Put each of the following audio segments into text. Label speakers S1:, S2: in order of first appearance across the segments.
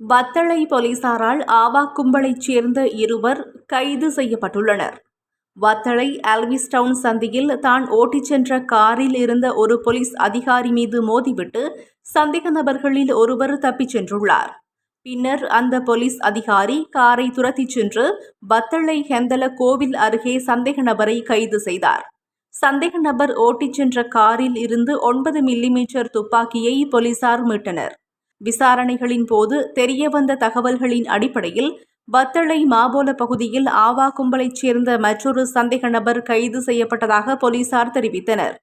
S1: வத்தளை போலீசாரால் ஆவா கும்பலைச் சேர்ந்த இருவர் கைது செய்யப்பட்டுள்ளனர். வத்தளை ஆல்விஸ் டவுன் சந்தியில் தான் ஓட்டிச் சென்ற காரில் இருந்த ஒரு போலீஸ் அதிகாரி மீது மோதிவிட்டு சந்தேக நபர்களில் ஒருவர் தப்பிச் சென்றுள்ளார். பின்னர் அந்த போலீஸ் அதிகாரி காரை துரத்திச் சென்று வத்தளை ஹெந்தல கோவில் அருகே சந்தேக நபரை கைது செய்தார். சந்தேக நபர் ஓட்டிச் சென்ற காரில் இருந்து ஒன்பது மில்லிமீட்டர் துப்பாக்கியை போலீசார் மீட்டனர். விசாரணைகளின் போது தெரியவந்த தகவல்களின் அடிப்படையில் வத்தளை மாபோல பகுதியில் ஆவா கும்பலைச் சேர்ந்த மற்றொரு சந்தேக நபர் கைது செய்யப்பட்டதாக போலீசார் தெரிவித்தனர்.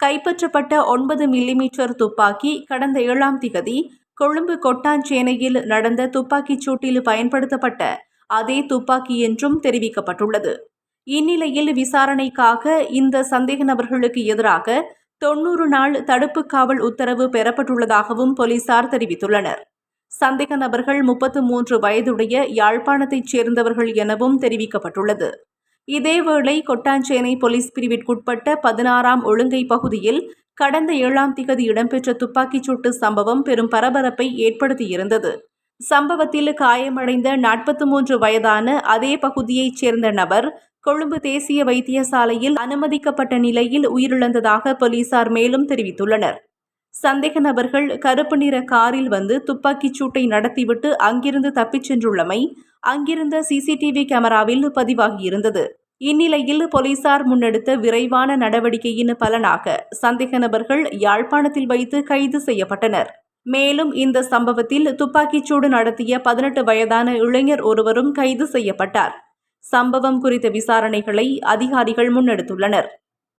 S1: கைப்பற்றப்பட்ட ஒன்பது மில்லிமீட்டர் துப்பாக்கி கடந்த ஏழாம் திகதி கொழும்பு கொட்டாஞ்சேனையில் நடந்த துப்பாக்கிச் சூட்டில் பயன்படுத்தப்பட்ட அதே துப்பாக்கி என்றும் தெரிவிக்கப்பட்டுள்ளது. இந்நிலையில் விசாரணைக்காக இந்த சந்தேக நபர்களுக்கு எதிராக தொன்னூறு நாள் தடுப்பு காவல் உத்தரவு பெறப்பட்டுள்ளதாகவும் போலீசார் தெரிவித்துள்ளனர். சந்தேக நபர்கள் முப்பத்து மூன்று வயதுடைய யாழ்ப்பாணத்தைச் சேர்ந்தவர்கள் எனவும் தெரிவிக்கப்பட்டுள்ளது. இதேவேளை கொட்டாஞ்சேனை போலீஸ் பிரிவிற்குட்பட்ட பதினாறாம் ஒழுங்கை பகுதியில் கடந்த ஏழாம் திகதி இடம்பெற்ற துப்பாக்கிச் சூட்டு சம்பவம் பெரும் பரபரப்பை ஏற்படுத்தியிருந்தது. சம்பவத்தில் காயமடைந்த நாற்பத்தி மூன்று வயதான அதே பகுதியைச் சேர்ந்த நபர் கொழும்பு தேசிய வைத்தியசாலையில் அனுமதிக்கப்பட்ட நிலையில் உயிரிழந்ததாக போலீசார் மேலும் தெரிவித்துள்ளனர். சந்தேக நபர்கள் கருப்பு நிற காரில் வந்து துப்பாக்கிச் சூட்டை நடத்திவிட்டு அங்கிருந்து தப்பிச் சென்றுள்ளமை அங்கிருந்த சிசிடிவி கேமராவில் பதிவாகியிருந்தது. இந்நிலையில் போலீசார் முன்னெடுத்த விரைவான நடவடிக்கையின் பலனாக சந்தேக நபர்கள் யாழ்ப்பாணத்தில் வைத்து கைது செய்யப்பட்டனர். மேலும் இந்த சம்பவத்தில் துப்பாக்கிச்சூடு நடத்திய பதினெட்டு வயதான இளைஞர் ஒருவரும் கைது செய்யப்பட்டார். சம்பவம் குறித்த விசாரணைகளை அதிகாரிகள் முன்னெடுத்துள்ளனர்.